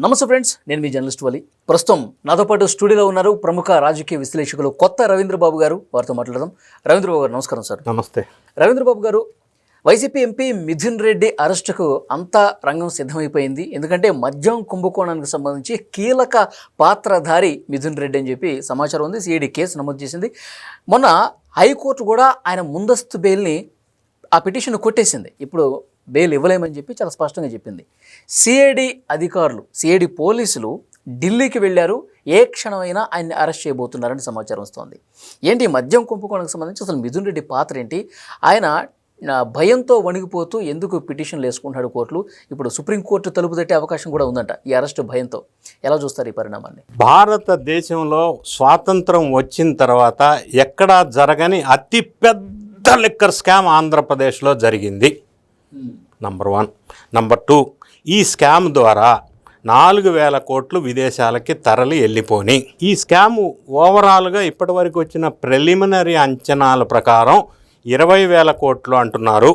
నమస్తే ఫ్రెండ్స్ నేను మీ జర్నలిస్ట్ వలి. ప్రస్తుతం నాతో పాటు స్టూడియోలో ఉన్నారు ప్రముఖ రాజకీయ విశ్లేషకులు కొత్త రవీంద్ర బాబు గారు. వారితో మాట్లాడదాం. రవీంద్ర బాబు గారు నమస్కారం సార్. నమస్తే. రవీంద్ర బాబు గారు వైసీపీ ఎంపీ మిథున్ రెడ్డి అరెస్టుకు అంతా రంగం సిద్ధమైపోయింది. ఎందుకంటే మద్యం కుంభకోణానికి సంబంధించి కీలక పాత్రధారి మిథున్ రెడ్డి అని చెప్పి సమాచారం ఉంది. సిఐడి కేసు నమోదు చేసింది. మొన్న హైకోర్టు కూడా ఆయన ముందస్తు బెయిల్ని ఆ పిటిషన్ కొట్టేసింది. ఇప్పుడు బెయిల్ ఇవ్వలేమని చెప్పి చాలా స్పష్టంగా చెప్పింది. సిఐడి అధికారులు సిఐడి పోలీసులు ఢిల్లీకి వెళ్ళారు. ఏ క్షణమైనా ఆయన్ని అరెస్ట్ చేయబోతున్నారని సమాచారం వస్తోంది. ఏంటి ఈ మద్యం కుంభకోణానికి సంబంధించి అసలు మిథున్ రెడ్డి పాత్ర ఏంటి? ఆయన భయంతో వణిగిపోతూ ఎందుకు పిటిషన్లు వేసుకుంటున్నాడు కోర్టులు? ఇప్పుడు సుప్రీంకోర్టు తలుపు తట్టే అవకాశం కూడా ఉందంట ఈ అరెస్ట్ భయంతో. ఎలా చూస్తారు ఈ పరిణామాన్ని? భారతదేశంలో స్వాతంత్రం వచ్చిన తర్వాత ఎక్కడా జరగని అతి పెద్ద లిక్కర్ స్కామ్ ఆంధ్రప్రదేశ్లో జరిగింది. నంబర్ వన్ నంబర్ టూ ఈ స్కామ్ ద్వారా నాలుగు వేల కోట్లు విదేశాలకి తరలి వెళ్ళిపోని. ఈ స్కామ్ ఓవరాల్గా ఇప్పటివరకు వచ్చిన ప్రిలిమినరీ అంచనాల ప్రకారం ఇరవై వేల కోట్లు అంటున్నారు.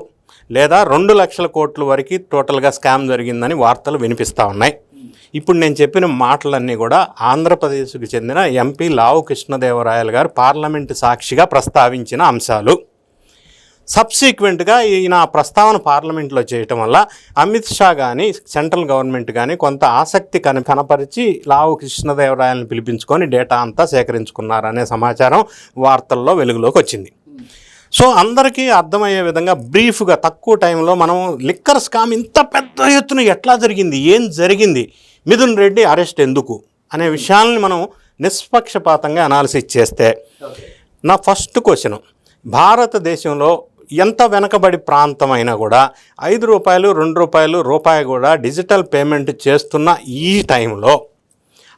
లేదా రెండు లక్షల కోట్ల వరకు టోటల్గా స్కామ్ జరిగిందని వార్తలు వినిపిస్తూ ఉన్నాయి. ఇప్పుడు నేను చెప్పిన మాటలన్నీ కూడా ఆంధ్రప్రదేశ్కు చెందిన ఎంపీ లావు కృష్ణదేవరాయలు గారు పార్లమెంటు సాక్షిగా ప్రస్తావించిన అంశాలు. సబ్సీక్వెంట్గా ఈయన ప్రస్తావన పార్లమెంట్లో చేయటం వల్ల అమిత్ షా కానీ సెంట్రల్ గవర్నమెంట్ కానీ కొంత ఆసక్తి కని కనపరిచి లావు కృష్ణదేవరాయలను పిలిపించుకొని డేటా అంతా సేకరించుకున్నారనే సమాచారం వార్తల్లో వెలుగులోకి వచ్చింది. సో అందరికీ అర్థమయ్యే విధంగా బ్రీఫ్గా తక్కువ టైంలో మనం లిక్కర్ స్కామ్ ఇంత పెద్ద ఎత్తున ఎట్లా జరిగింది? ఏం జరిగింది? మిథున్ రెడ్డి అరెస్ట్ ఎందుకు? అనే విషయాల్ని మనం నిష్పక్షపాతంగా అనాలిసిస్ చేస్తే నా ఫస్ట్ క్వశ్చన్ భారతదేశంలో ఎంత వెనకబడి ప్రాంతం అయినా కూడా ఐదు రూపాయలు రెండు రూపాయలు రూపాయి కూడా డిజిటల్ పేమెంట్ చేస్తున్న ఈ టైంలో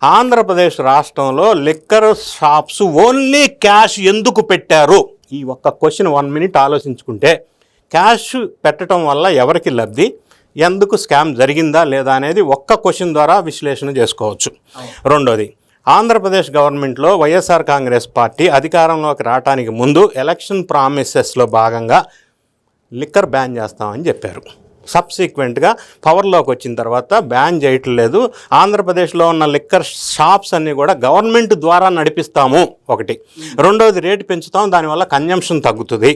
ఆంధ్రప్రదేశ్ రాష్ట్రంలో లిక్కర్ షాప్స్ ఓన్లీ క్యాష్ ఎందుకు పెట్టారు? ఈ ఒక్క క్వశ్చన్ వన్ మినిట్ ఆలోచించుకుంటే క్యాష్ పెట్టడం వల్ల ఎవరికి లబ్ధి? ఎందుకు స్కామ్ జరిగిందా లేదా అనేది ఒక్క క్వశ్చన్ ద్వారా విశ్లేషణ చేసుకోవచ్చు. రెండోది ఆంధ్రప్రదేశ్ గవర్నమెంట్లో వైఎస్ఆర్ కాంగ్రెస్ పార్టీ అధికారంలోకి రావడానికి ముందు ఎలక్షన్ ప్రామిసెస్లో భాగంగా లిక్కర్ బ్యాన్ చేస్తామని చెప్పారు. సబ్సీక్వెంట్గా పవర్లోకి వచ్చిన తర్వాత బ్యాన్ చేయట్లేదు ఆంధ్రప్రదేశ్లో ఉన్న లిక్కర్ షాప్స్ అన్నీ కూడా గవర్నమెంట్ ద్వారా నడిపిస్తాము ఒకటి. రెండవది రేటు పెంచుతాం దానివల్ల కన్జంప్షన్ తగ్గుతుంది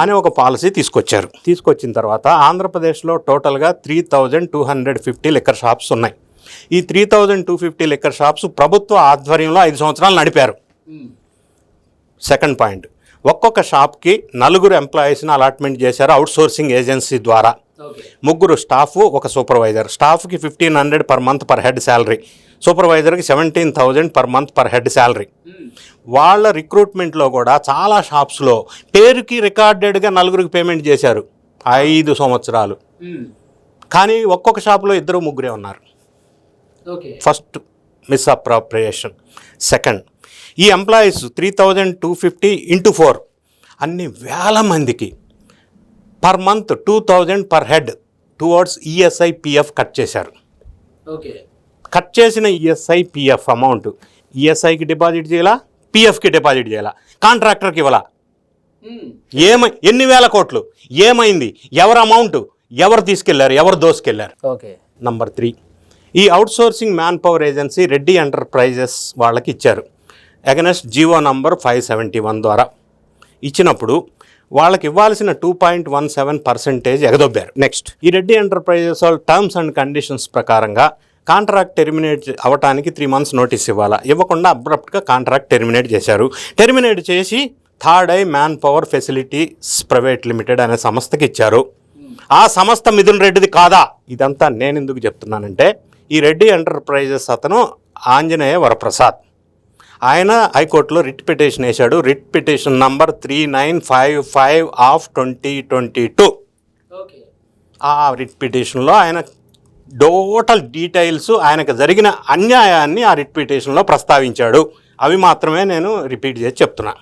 అనే ఒక పాలసీ తీసుకొచ్చారు. తీసుకొచ్చిన తర్వాత ఆంధ్రప్రదేశ్లో టోటల్గా three thousand two hundred fifty liquor shops ఉన్నాయి. ఈ three thousand two fifty liquor shops ప్రభుత్వ ఆధ్వర్యంలో ఐదు సంవత్సరాలు నడిపారు. సెకండ్ పాయింట్ ఒక్కొక్క షాప్కి నలుగురు ఎంప్లాయీస్ని అలాట్మెంట్ చేశారు అవుట్ సోర్సింగ్ ఏజెన్సీ ద్వారా ముగ్గురు స్టాఫ్ ఒక సూపర్వైజర్ స్టాఫ్కి fifteen hundred per month per head salary సూపర్వైజర్కి seventeen thousand per month per head salary వాళ్ళ రిక్రూట్మెంట్లో కూడా చాలా షాప్స్లో పేరుకి రికార్డెడ్గా నలుగురికి పేమెంట్ చేశారు. ఐదు సంవత్సరాలు. కానీ ఒక్కొక్క షాప్లో ఇద్దరు ముగ్గురే ఉన్నారు. ఫస్ట్ మిస్అప్రాప్రియేషన్ సెకండ్ ఈ employees three thousand two fifty into four అన్ని వేల మందికి per month two thousand per head towards ESI PF cut చేశారు. ఓకే కట్ చేసిన ఈఎస్ఐ పిఎఫ్ అమౌంట్ ఈఎస్ఐకి డిపాజిట్ చేయాలా? పిఎఫ్కి డిపాజిట్ చేయాలా? కాంట్రాక్టర్కి ఇవ్వాలా? ఏమై ఎన్ని వేల కోట్లు? ఏమైంది? ఎవరు అమౌంట్ ఎవరు తీసుకెళ్ళారు? ఎవరు దోసుకెళ్ళారు? ఓకే నంబర్ త్రీ ఈ outsourcing man power agency Reddy enterprises వాళ్ళకి ఇచ్చారు. Against GO number five seventy one ద్వారా ఇచ్చినప్పుడు వాళ్ళకి ఇవ్వాల్సిన two point one seven percentage ఎగదొబ్బారు. Next ఈ రెడ్డి ఎంటర్ప్రైజెస్ వాళ్ళ టర్మ్స్ అండ్ కండిషన్స్ ప్రకారంగా కాంట్రాక్ట్ టెర్మినేట్ అవ్వటానికి త్రీ మంత్స్ నోటీస్ ఇవ్వాలా? ఇవ్వకుండా అబ్రప్ట్గా కాంట్రాక్ట్ టెర్మినేట్ చేశారు. టెర్మినేట్ చేసి third eye man power facilities private limited అనే సంస్థకి ఇచ్చారు. ఆ సంస్థ మిథున్ రెడ్డిది కాదా? ఇదంతా నేను ఎందుకు చెప్తున్నానంటే ఈ రెడ్డి ఎంటర్ప్రైజెస్ అతను ఆంజనేయ వరప్రసాద్. ఆయన హైకోర్టులో రిట్ పిటిషన్ వేశాడు. Writ petition number three nine five five of twenty twenty two. ఆ రిట్ పిటిషన్లో ఆయన టోటల్ డీటెయిల్స్ ఆయనకు జరిగిన అన్యాయాన్ని ఆ రిట్ పిటిషన్లో ప్రస్తావించాడు. అవి మాత్రమే నేను రిపీట్ చేసి చెప్తున్నా.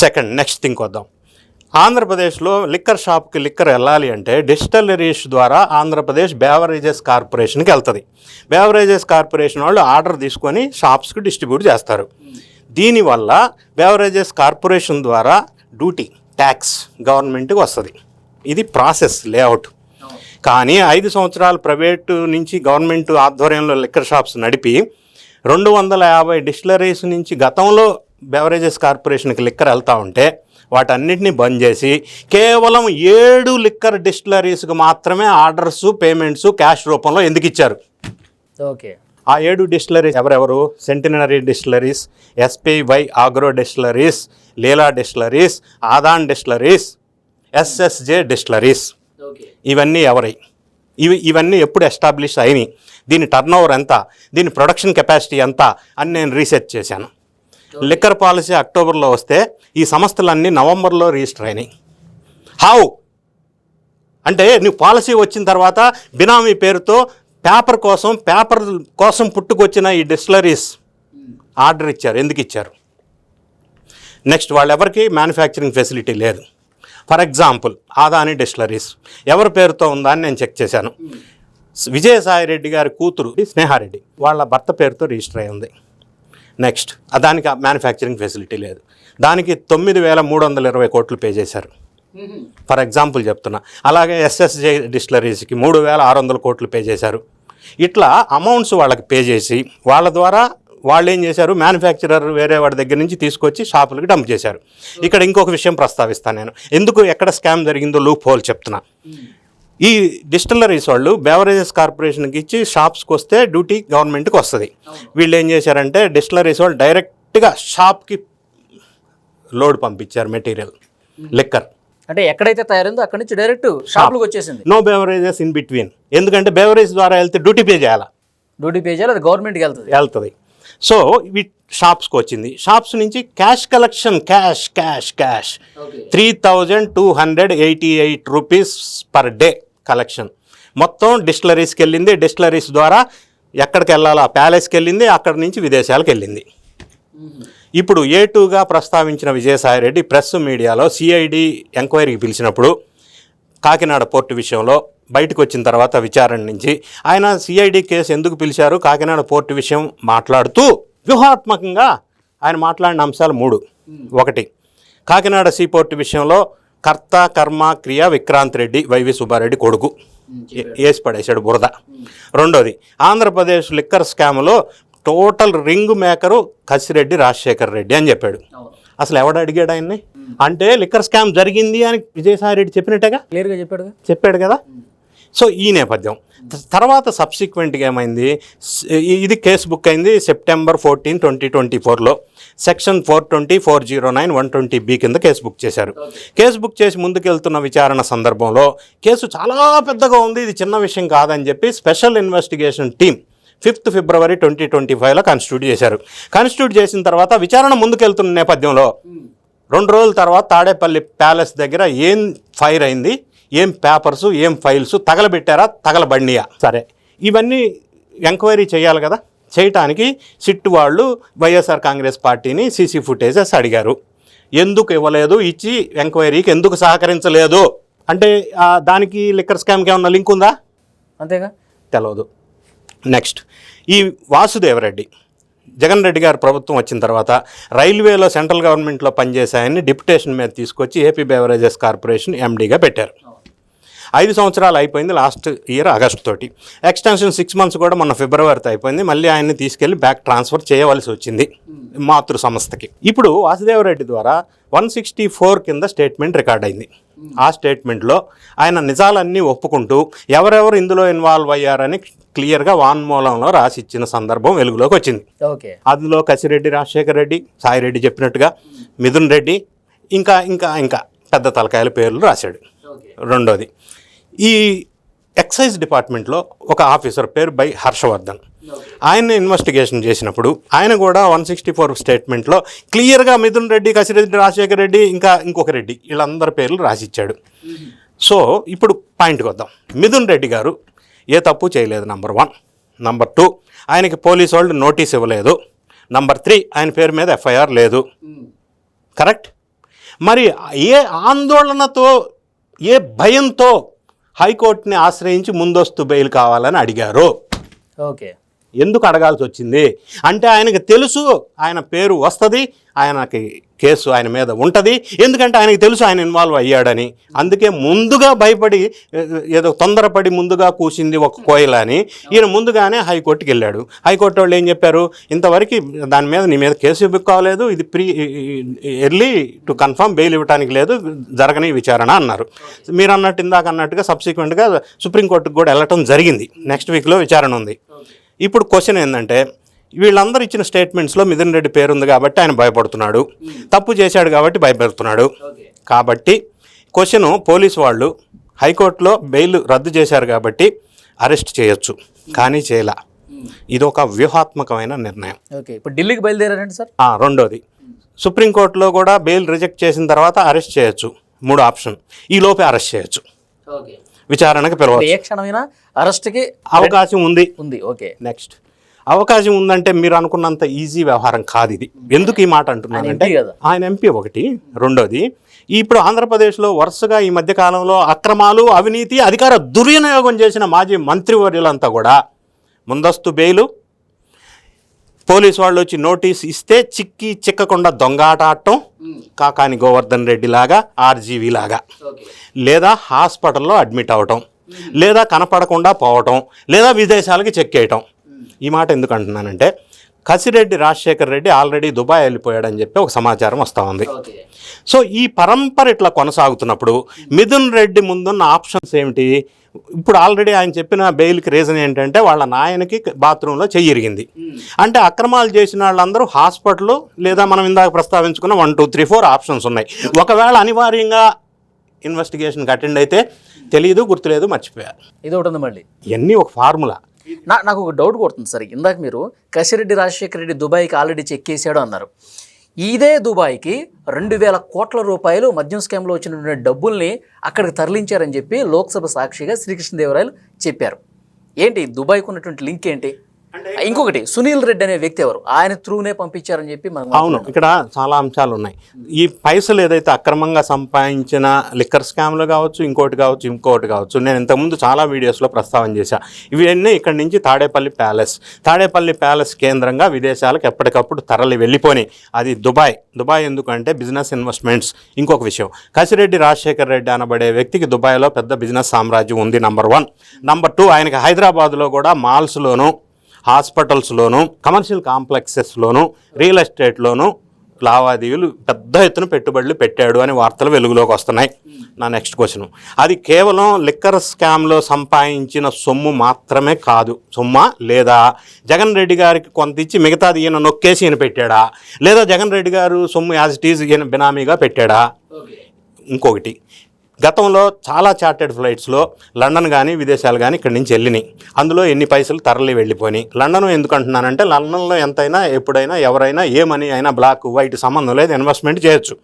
సెకండ్ నెక్స్ట్ థింగ్ వద్దాం ఆంధ్రప్రదేశ్లో లిక్కర్ షాప్కి లిక్కర్ వెళ్ళాలి అంటే డిస్టలరీస్ ద్వారా ఆంధ్రప్రదేశ్ బేవరేజెస్ కార్పొరేషన్కి వెళ్తుంది. బేవరేజెస్ కార్పొరేషన్ వాళ్ళు ఆర్డర్ తీసుకొని షాప్స్కి డిస్ట్రిబ్యూట్ చేస్తారు. దీనివల్ల బేవరేజెస్ కార్పొరేషన్ ద్వారా డ్యూటీ ట్యాక్స్ గవర్నమెంట్కి వస్తుంది. ఇది ప్రాసెస్ లేఅవుట్. కానీ ఐదు సంవత్సరాలు ప్రైవేటు నుంచి గవర్నమెంట్ ఆధ్వర్యంలో లిక్కర్ షాప్స్ నడిపి రెండు వందల యాభై డిస్టిలరీస్ నుంచి గతంలో బెవరేజెస్ కార్పొరేషన్కి లిక్కర్ వెళ్తూ ఉంటే వాటన్నిటిని బంద్ చేసి కేవలం ఏడు లిక్కర్ డిస్టిలరీస్కి మాత్రమే ఆర్డర్స్ పేమెంట్స్ క్యాష్ రూపంలో ఎందుకు ఇచ్చారు? ఓకే. ఆ ఏడు డిస్టిలరీస్ ఎవరెవరు? Centenary distilleries S P Y agro distilleries Leela distilleries Adan distilleries S S J distilleries. ఇవన్నీ ఎవరై? ఇవి ఇవన్నీ ఎప్పుడు ఎస్టాబ్లిష్ అయినాయి? దీని టర్న్ ఓవర్ ఎంత? దీని ప్రొడక్షన్ కెపాసిటీ ఎంత? అని నేను రీసెర్చ్ చేశాను. లిక్కర్ పాలసీ అక్టోబర్లో వస్తే ఈ సంస్థలన్నీ నవంబర్లో రిజిస్టర్ అయినాయి. హౌ అంటే నువ్వు పాలసీ వచ్చిన తర్వాత బినామీ పేరుతో పేపర్ కోసం పేపర్ కోసం పుట్టుకొచ్చిన ఈ డిస్టిలరీస్ ఆర్డర్ ఇచ్చారు. ఎందుకు ఇచ్చారు? నెక్స్ట్ వాళ్ళెవరికి మ్యానుఫ్యాక్చరింగ్ ఫెసిలిటీ లేదు. For example Adani distilleries. ఎవరి పేరుతో ఉందా అని నేను చెక్ చేశాను. విజయసాయి రెడ్డి గారి కూతురు స్నేహారెడ్డి వాళ్ళ భర్త పేరుతో రిజిస్టర్ అయి ఉంది. నెక్స్ట్. ఆ దానికి మ్యానుఫ్యాక్చరింగ్ ఫెసిలిటీ లేదు. దానికి తొమ్మిది వేల మూడు వందల ఇరవై కోట్లు పే చేశారు. ఫర్ ఎగ్జాంపుల్ చెప్తున్నా. అలాగే ఎస్ఎస్జే డిస్టిలరీస్కి మూడు వేల ఆరు వందల కోట్లు పే చేశారు. ఇట్లా అమౌంట్స్ వాళ్ళకి పే చేసి వాళ్ళ ద్వారా వాళ్ళు ఏం చేశారు? మ్యానుఫ్యాక్చరర్ వేరే వాడి దగ్గర నుంచి తీసుకొచ్చి షాపులకు డంప్ చేశారు. ఇక్కడ ఇంకొక విషయం ప్రస్తావిస్తాను నేను. ఎందుకు ఎక్కడ స్కామ్ జరిగిందో లూప్ హోల్ చెప్తున్నా. ఈ డిస్టిలరీస్ వాళ్ళు బెవరేజెస్ కార్పొరేషన్కి ఇచ్చి షాప్స్కి వస్తే డ్యూటీ గవర్నమెంట్కి వస్తుంది. వీళ్ళు ఏం చేశారంటే డిస్టిలరీస్ వాళ్ళు డైరెక్ట్గా షాప్కి లోడ్ పంపించారు మెటీరియల్ లిక్కర్ అంటే ఎక్కడైతే తయారైందో అక్కడి నుంచి డైరెక్ట్ షాప్లకు వచ్చేసింది. నో బెవరేజెస్ ఇన్ బిట్వీన్ ఎందుకంటే బెవరేజ్ ద్వారా వెళ్తే డ్యూటీ పే చేయాలా. డ్యూటీ పే చేయాలి అది గవర్నమెంట్కి వెళ్తుంది. వెళ్తుంది. సో ఇవి షాప్స్కి వచ్చింది. షాప్స్ నుంచి cash collection cash cash cash three thousand two hundred eighty eight rupees per day collection. మొత్తం డిస్టిలరీస్కి వెళ్ళింది డిస్టిలరీస్ ద్వారా ఎక్కడికి వెళ్ళాలా ప్యాలెస్కి వెళ్ళింది అక్కడి నుంచి విదేశాలకు వెళ్ళింది ఇప్పుడు ఏ టూగా ప్రస్తావించిన విజయసాయిరెడ్డి ప్రెస్ మీడియాలో సిఐడి ఎంక్వైరీకి పిలిచినప్పుడు కాకినాడ పోర్టు విషయంలో బయటకు వచ్చిన తర్వాత విచారణ నుంచి ఆయన సిఐడి కేసు ఎందుకు పిలిచారు? కాకినాడ పోర్టు విషయం మాట్లాడుతూ వ్యూహాత్మకంగా ఆయన మాట్లాడిన అంశాలు మూడు. ఒకటి కాకినాడ సీ పోర్టు విషయంలో కర్త కర్మ క్రియ విక్రాంత్ రెడ్డి వైవి సుబ్బారెడ్డి కొడుకు. ఏ- వేసి పడేశాడు బురద. రెండోది ఆంధ్రప్రదేశ్ లిక్కర్ స్కామ్లో total ring maker Kasireddy Rajasekhar Reddy అని చెప్పాడు. అసలు ఎవడు అడిగాడు ఆయన్ని? అంటే లిక్కర్ స్కామ్ జరిగింది అని విజయసాయి రెడ్డి చెప్పినట్టేగా? క్లియర్గా చెప్పాడు చెప్పాడు కదా? సో ఈ నేపథ్యం. తర్వాత సబ్సిక్వెంట్గా ఏమైంది? ఇది కేసు బుక్ అయింది సెప్టెంబర్ ఫోర్టీన్ ట్వంటీ ట్వంటీ ఫోర్లో. Section four twenty four zero nine one twenty B కింద కేసు బుక్ చేశారు. కేసు బుక్ చేసి ముందుకెళ్తున్న విచారణ సందర్భంలో కేసు చాలా పెద్దగా ఉంది ఇది చిన్న విషయం కాదని చెప్పి special investigation team fifth February twenty twenty ఫైవ్లో కాన్స్టిట్యూట్ చేశారు. కాన్స్టిట్యూట్ చేసిన తర్వాత విచారణ ముందుకెళ్తున్న నేపథ్యంలో రెండు రోజుల తర్వాత తాడేపల్లి ప్యాలెస్ దగ్గర ఏం ఫైర్ అయింది? ఏం పేపర్స్ ఏం ఫైల్స్ తగలబెట్టారా తగలబండియా సరే. ఇవన్నీ ఎంక్వైరీ చేయాలి కదా? చేయటానికి సిట్ వాళ్ళు వైఎస్ఆర్ కాంగ్రెస్ పార్టీని సీసీ ఫుటేజెస్ అడిగారు. ఎందుకు ఇవ్వలేదు? ఇచ్చి ఎంక్వైరీకి ఎందుకు సహకరించలేదు? అంటే ఆ, దానికి లిక్కర్ స్కామ్కి ఏమన్నా లింక్ ఉందా? అంతేగా? తెలియదు నెక్స్ట్ ఈ వాసుదేవరెడ్డి జగన్ రెడ్డి గారి ప్రభుత్వం వచ్చిన తర్వాత రైల్వేలో సెంట్రల్ గవర్నమెంట్లో పనిచేసే ఆయన్ని డిప్యుటేషన్ మీద తీసుకొచ్చి ఏపీ బెవరేజెస్ కార్పొరేషన్ ఎండీగా పెట్టారు. ఐదు సంవత్సరాలు అయిపోయింది లాస్ట్ ఇయర్ ఆగస్ట్ తోటి. ఎక్స్టెన్షన్ సిక్స్ మంత్స్ కూడా మొన్న ఫిబ్రవరితో అయిపోయింది. మళ్ళీ ఆయన్ని తీసుకెళ్ళి బ్యాక్ ట్రాన్స్ఫర్ చేయవలసి వచ్చింది మాతృ సంస్థకి. ఇప్పుడు వాసుదేవరెడ్డి ద్వారా వన్ సిక్స్టీ ఫోర్ కింద స్టేట్మెంట్ రికార్డ్ అయింది. ఆ స్టేట్మెంట్లో ఆయన నిజాలన్నీ ఒప్పుకుంటూ ఎవరెవరు ఇందులో ఇన్వాల్వ్ అయ్యారని క్లియర్గా వాన్మూలంలో రాసి ఇచ్చిన సందర్భం వెలుగులోకి వచ్చింది. ఓకే. అందులో కసిరెడ్డి రాజశేఖర్ రెడ్డి సాయిరెడ్డి చెప్పినట్టుగా మిథున్ రెడ్డి ఇంకా ఇంకా ఇంకా పెద్ద తలకాయల పేర్లు రాశాడు. రెండోది. ఈ ఎక్సైజ్ డిపార్ట్మెంట్లో ఒక ఆఫీసర్ పేరు బై హర్షవర్ధన్. ఆయన ఇన్వెస్టిగేషన్ చేసినప్పుడు ఆయన కూడా వన్ సిక్స్టీ ఫోర్ స్టేట్మెంట్లో క్లియర్గా మిథున్ రెడ్డి కసిరెడ్డి రాజశేఖర్ రెడ్డి ఇంకా ఇంకొక రెడ్డి వీళ్ళందరి పేర్లు రాసిచ్చాడు. సో ఇప్పుడు పాయింట్కి వద్దాం. మిథున్ రెడ్డి గారు ఏ తప్పు చేయలేదు నంబర్ వన్. నంబర్ టూ ఆయనకి పోలీసు వాళ్ళు నోటీస్ ఇవ్వలేదు. నంబర్ త్రీ ఆయన పేరు మీద ఎఫ్ఐఆర్ లేదు. కరెక్ట్? మరి ఏ ఆందోళనతో ఏ భయంతో హైకోర్టుని ఆశ్రయించి ముందస్తు బెయిల్ కావాలని అడిగారు? ఓకే. ఎందుకు అడగాల్సి వచ్చింది? అంటే ఆయనకి తెలుసు ఆయన పేరు వస్తుంది ఆయనకి కేసు ఆయన మీద ఉంటుంది. ఎందుకంటే ఆయనకి తెలుసు ఆయన ఇన్వాల్వ్ అయ్యాడని. అందుకే ముందుగా భయపడి ఏదో తొందరపడి ముందుగా కూసింది ఒక కోయిల అని. ఈయన ముందుగానే హైకోర్టుకి వెళ్ళాడు. హైకోర్టు వాళ్ళు ఏం చెప్పారు? ఇంతవరకు దాని మీద నీ మీద కేసు బుక్ అవ్వలేదు ఇది pre early to confirm bail ఇవ్వడానికి లేదు జరగని విచారణ అన్నారు. మీరు అన్నట్టు ఇందాక అన్నట్టుగా సబ్సిక్వెంట్గా సుప్రీంకోర్టుకు కూడా వెళ్ళటం జరిగింది. నెక్స్ట్ వీక్లో విచారణ ఉంది. ఇప్పుడు క్వశ్చన్ ఏంటంటే వీళ్ళందరూ ఇచ్చిన స్టేట్మెంట్స్లో మిథున్ రెడ్డి పేరు ఉంది కాబట్టి ఆయన భయపడుతున్నాడు. తప్పు చేశాడు కాబట్టి భయపడుతున్నాడు. కాబట్టి క్వశ్చన్ పోలీసు వాళ్ళు హైకోర్టులో బెయిల్ రద్దు చేశారు కాబట్టి అరెస్ట్ చేయొచ్చు. కానీ చేయలా. ఇది ఒక వ్యూహాత్మకమైన నిర్ణయం. ఓకే ఇప్పుడు ఢిల్లీకి బయలుదేరారండి సార్? రెండోది. సుప్రీంకోర్టులో కూడా బెయిల్ రిజెక్ట్ చేసిన తర్వాత అరెస్ట్ చేయొచ్చు. మూడో ఆప్షన్ ఈ లోపే అరెస్ట్ చేయొచ్చు. ఓకే విచారణకు పిలవచ్చు. ఏ క్షణమైనా అరెస్ట్కి అవకాశం ఉంది. ఉంది ఓకే. నెక్స్ట్. అవకాశం ఉందంటే మీరు అనుకున్నంత ఈజీ వ్యవహారం కాదు ఇది. ఎందుకు ఈ మాట అంటున్నానంటే. ఆయన ఎంపీ ఒకటి రెండోది ఇప్పుడు ఆంధ్రప్రదేశ్లో వరుసగా ఈ మధ్య కాలంలో అక్రమాలు అవినీతి అధికార దుర్వినియోగం చేసిన మాజీ మంత్రివర్యులంతా కూడా ముందస్తు బెయిలు పోలీసు వాళ్ళు వచ్చి నోటీస్ ఇస్తే చిక్కి చిక్కకుండా దొంగాట ఆడటం కాకాని గోవర్ధన్ రెడ్డి లాగా ఆర్జీవీ లాగా. లేదా హాస్పిటల్లో అడ్మిట్ అవ్వటం లేదా కనపడకుండా పోవటం లేదా విదేశాలకి చెక్ చేయటం. ఈ మాట ఎందుకు అంటున్నానంటే కసిరెడ్డి రాజశేఖర్ రెడ్డి ఆల్రెడీ దుబాయ్ వెళ్ళిపోయాడని చెప్పి ఒక సమాచారం వస్తూ ఉంది. సో ఈ పరంపర ఇట్లా కొనసాగుతున్నప్పుడు మిథున్ రెడ్డి ముందున్న ఆప్షన్స్ ఏమిటి? ఇప్పుడు ఆల్రెడీ ఆయన చెప్పిన బెయిల్కి రీజన్ ఏంటంటే వాళ్ళ నాయనకి బాత్రూంలో చెయ్యి ఇరిగింది. అంటే అక్రమాలు చేసిన వాళ్ళందరూ హాస్పిటల్ లేదా మనం ఇందాక ప్రస్తావించుకున్న one two three four options ఉన్నాయి. ఒకవేళ అనివార్యంగా ఇన్వెస్టిగేషన్కి అటెండ్ అయితే తెలియదు గుర్తులేదు మర్చిపోయారు. ఇది ఒకటి ఉంది మళ్ళీ. ఇవన్నీ ఒక ఫార్ములా. నాకు ఒక డౌట్ కొడుతుంది సార్. ఇందాక మీరు కసిరెడ్డి రాజశేఖర రెడ్డి దుబాయ్కి ఆల్రెడీ చెక్ చేశాడు అన్నారు. ఇదే దుబాయ్కి రెండు వేల కోట్ల రూపాయలు మద్యం స్కామ్లో వచ్చినటువంటి డబ్బుల్ని అక్కడికి తరలించారని చెప్పి లోక్సభ సాక్షిగా శ్రీకృష్ణదేవరాయలు చెప్పారు. ఏంటి? దుబాయ్కి ఉన్నటువంటి లింక్ ఏంటి? ఇంకొకటి సునీల్ రెడ్డి అనే వ్యక్తి ఎవరు? ఆయన త్రూనే పంపించారని చెప్పి మనకు అవును ఇక్కడ చాలా అంశాలు ఉన్నాయి. ఈ పైసలు ఏదైతే అక్రమంగా సంపాదించిన లిక్కర్ స్కామ్లు కావచ్చు ఇంకోటి కావచ్చు ఇంకోటి కావచ్చు నేను ఇంతకుముందు చాలా వీడియోస్లో ప్రస్తావన చేశా. ఇవన్నీ ఇక్కడి నుంచి తాడేపల్లి ప్యాలెస్ తాడేపల్లి ప్యాలెస్ కేంద్రంగా విదేశాలకు ఎప్పటికప్పుడు తరలి వెళ్ళిపోని అది దుబాయ్. దుబాయ్ ఎందుకంటే బిజినెస్ ఇన్వెస్ట్మెంట్స్. ఇంకొక విషయం కసిరెడ్డి రాజశేఖర్ రెడ్డి అనబడే వ్యక్తికి దుబాయ్లో పెద్ద బిజినెస్ సామ్రాజ్యం ఉంది నంబర్ వన్. నంబర్ టూ ఆయనకి హైదరాబాద్లో కూడా మాల్స్లోను హాస్పిటల్స్లోను కమర్షియల్ కాంప్లెక్సెస్లోను రియల్ ఎస్టేట్లోను లావాదేవీలు పెద్ద ఎత్తున పెట్టుబడులు పెట్టాడు అని వార్తలు వెలుగులోకి వస్తున్నాయి. నా నెక్స్ట్ క్వశ్చన్. అది కేవలం లిక్కర్ స్కామ్లో సంపాదించిన సొమ్ము మాత్రమే కాదు. సొమ్మా లేదా జగన్ రెడ్డి గారికి కొంత ఇచ్చి మిగతాది ఈయన నొక్కేసి ఈయన పెట్టాడా? లేదా జగన్ రెడ్డి గారు సొమ్ము యాజ్ ఇట్ ఈజ్ ఈయన బినామీగా పెట్టాడా? ఇంకొకటి. గతంలో చాలా చార్టెడ్ ఫ్లైట్స్లో లండన్ కానీ విదేశాలు కానీ ఇక్కడి నుంచి వెళ్ళినాయి. అందులో ఎన్ని పైసలు తరలి వెళ్ళిపోయి లండన్ ఎందుకు అంటున్నానంటే లండన్లో ఎంతైనా ఎప్పుడైనా ఎవరైనా ఏ మనీ అయినా బ్లాక్ వైట్ సంబంధం లేదు ఇన్వెస్ట్మెంట్ చేయొచ్చు.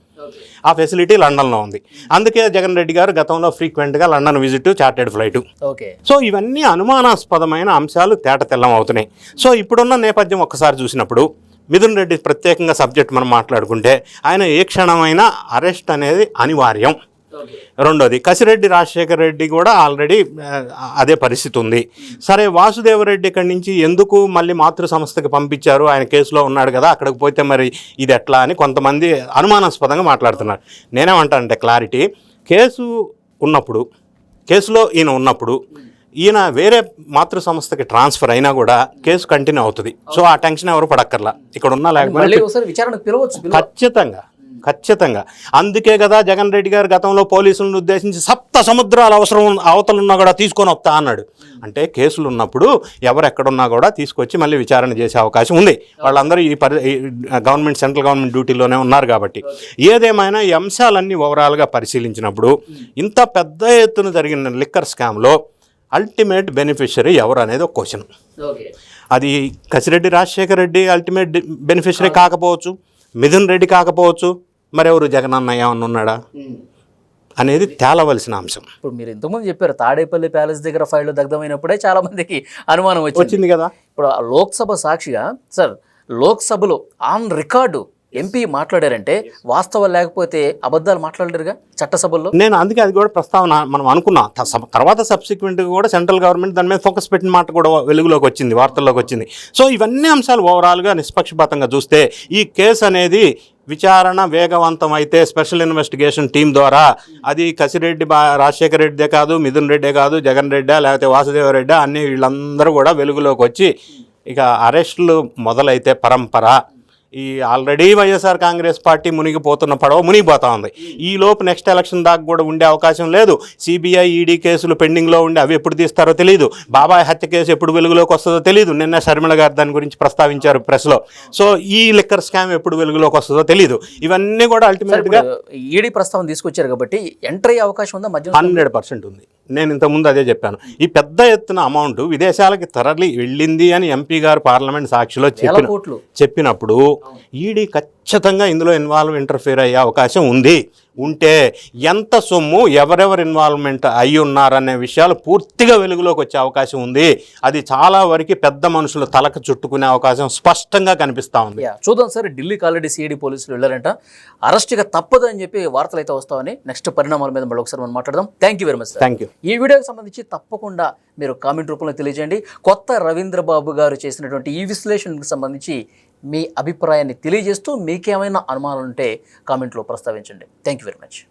ఆ ఫెసిలిటీ లండన్లో ఉంది. అందుకే జగన్ రెడ్డి గారు గతంలో ఫ్రీక్వెంట్గా London visit chartered flight okay. So ఇవన్నీ అనుమానాస్పదమైన అంశాలు తేట తెల్లం అవుతున్నాయి. సో ఇప్పుడున్న నేపథ్యం ఒక్కసారి చూసినప్పుడు మిథున్ రెడ్డి ప్రత్యేకంగా సబ్జెక్ట్ మనం మాట్లాడుకుంటే ఆయన ఏ క్షణమైనా అరెస్ట్ అనేది అనివార్యం. రెండోది. కసిరెడ్డి రాజశేఖర రెడ్డి కూడా ఆల్రెడీ అదే పరిస్థితి ఉంది. సరే వాసుదేవరెడ్డి ఇక్కడి నుంచి ఎందుకు మళ్ళీ మాతృ సంస్థకి పంపించారు? ఆయన కేసులో ఉన్నాడు కదా అక్కడికి పోతే మరి ఇది ఎట్లా అని కొంతమంది అనుమానాస్పదంగా మాట్లాడుతున్నారు. నేనేమంటానంటే క్లారిటీ. కేసు ఉన్నప్పుడు కేసులో ఈయన ఉన్నప్పుడు ఈయన వేరే మాతృ సంస్థకి ట్రాన్స్ఫర్ అయినా కూడా కేసు కంటిన్యూ అవుతుంది. సో ఆ టెన్షన్ ఎవరు పడక్కర్లా. ఇక్కడ ఉన్నా లేకపోతే ఖచ్చితంగా. ఖచ్చితంగా. అందుకే కదా జగన్ రెడ్డి గారు గతంలో పోలీసులను ఉద్దేశించి సప్త సముద్రాల అవసరం ఉన్న- అవతలున్నా కూడా తీసుకొని వస్తా అన్నాడు. అంటే కేసులు ఉన్నప్పుడు ఎవరు ఎక్కడున్నా కూడా తీసుకొచ్చి మళ్ళీ విచారణ చేసే అవకాశం ఉంది. వాళ్ళందరూ ఈ పరి గవర్నమెంట్ సెంట్రల్ గవర్నమెంట్ డ్యూటీలోనే ఉన్నారు కాబట్టి. ఏదేమైనా ఈ అంశాలన్నీ ఓవరాల్గా పరిశీలించినప్పుడు ఇంత పెద్ద ఎత్తున జరిగిన లిక్కర్ స్కామ్లో అల్టిమేట్ బెనిఫిషరీ ఎవరు అనేది ఒక క్వశ్చన్. అది కసిరెడ్డి రాజశేఖర రెడ్డి అల్టిమేట్ బెనిఫిషరీ కాకపోవచ్చు మిథున్ రెడ్డి కాకపోవచ్చు మరెవరు జగన్ అన్న ఏమన్నా ఉన్నాడా? అనేది తేలవలసిన అంశం. ఇప్పుడు మీరు ఇంతకుముందు చెప్పారు తాడేపల్లి ప్యాలెస్ దగ్గర ఫైళ్ళు దగ్ధమైనప్పుడే చాలా మందికి అనుమానం వచ్చింది. వచ్చింది కదా? ఇప్పుడు ఆ లోక్సభ సాక్షిగా సార్ లోక్సభలో ఆన్ రికార్డు ఎంపీ మాట్లాడారంటే వాస్తవాలు లేకపోతే అబద్ధాలు మాట్లాడలేరుగా చట్టసభల్లో? నేను అందుకే అది కూడా ప్రస్తావన మనం అనుకున్నాం. తర్వాత సబ్సిక్వెంట్గా కూడా సెంట్రల్ గవర్నమెంట్ దాని మీద ఫోకస్ పెట్టిన మాట కూడా వెలుగులోకి వచ్చింది వార్తల్లోకి వచ్చింది. సో ఇవన్నీ అంశాలు ఓవరాల్గా నిష్పక్షపాతంగా చూస్తే ఈ కేసు అనేది విచారణ వేగవంతం అయితే స్పెషల్ ఇన్వెస్టిగేషన్ టీం ద్వారా అది కసిరెడ్డి బా రాజశేఖర రెడ్డే కాదు మిథున్ రెడ్డే కాదు జగన్ రెడ్డా లేకపోతే వాసుదేవ రెడ్డా అన్ని వీళ్ళందరూ కూడా వెలుగులోకి వచ్చి ఇక అరెస్టులు మొదలైతే పరంపర. ఈ ఆల్రెడీ వైఎస్ఆర్ కాంగ్రెస్ పార్టీ మునిగిపోతున్న పడవ మునిగిపోతా ఉంది ఈ లోపు నెక్స్ట్ ఎలక్షన్ దాకా కూడా ఉండే అవకాశం లేదు. సిబిఐ ఈడీ కేసులు పెండింగ్లో ఉండి అవి ఎప్పుడు తీస్తారో తెలియదు బాబాయ్ హత్య కేసు ఎప్పుడు వెలుగులోకి వస్తుందో తెలియదు నిన్న షర్మిల గారు దాని గురించి ప్రస్తావించారు ప్రెస్లో సో ఈ లిక్కర్ స్కామ్ ఎప్పుడు వెలుగులోకి వస్తుందో తెలియదు ఇవన్నీ కూడా అల్టిమేట్గా ఈడీ ప్రస్తావన తీసుకొచ్చారు కాబట్టి ఎంటర్ అయ్యే అవకాశం ఉందా? మధ్య హండ్రెడ్ పర్సెంట్ ఉంది. నేను ఇంతకుముందు అదే చెప్పాను. ఈ పెద్ద ఎత్తున అమౌంట్ విదేశాలకి తరలి వెళ్ళింది అని ఎంపీ గారు పార్లమెంట్ సాక్షిలో చెప్పిన చెప్పినప్పుడు ఈడీ ఖచ్చితంగా ఇందులో ఇన్వాల్వ్ ఇంటర్ఫియర్ అయ్యే అవకాశం ఉంది. ఉంటే ఎంత సొమ్ము ఎవరెవరు ఇన్వాల్వ్మెంట్ అయి ఉన్నారనే విషయాలు పూర్తిగా వెలుగులోకి వచ్చే అవకాశం ఉంది. అది చాలా వరకు పెద్ద మనుషుల తలకు చుట్టుకునే అవకాశం స్పష్టంగా కనిపిస్తా ఉంది. చూద్దాం సార్. ఢిల్లీకి ఆల్రెడీ సిఐడి పోలీసులు వెళ్ళారంట. అరెస్ట్ ఇక తప్పదు అని చెప్పి వార్తలు అయితే వస్తామని నెక్స్ట్ పరిణామాల మీద మళ్ళీ ఒకసారి మనం మాట్లాడదాం. Thank you very much sir thank you ఈ వీడియోకి సంబంధించి తప్పకుండా మీరు కామెంట్ రూపంలో తెలియజేయండి. కొత్త రవీంద్ర బాబు గారు చేసినటువంటి ఈ విశ్లేషణకు సంబంధించి మీ అభిప్రాయాన్ని తెలియజేస్తూ మీకేమైనా అనుమానాలు ఉంటే కామెంట్లో ప్రస్తావించండి. Thank you very much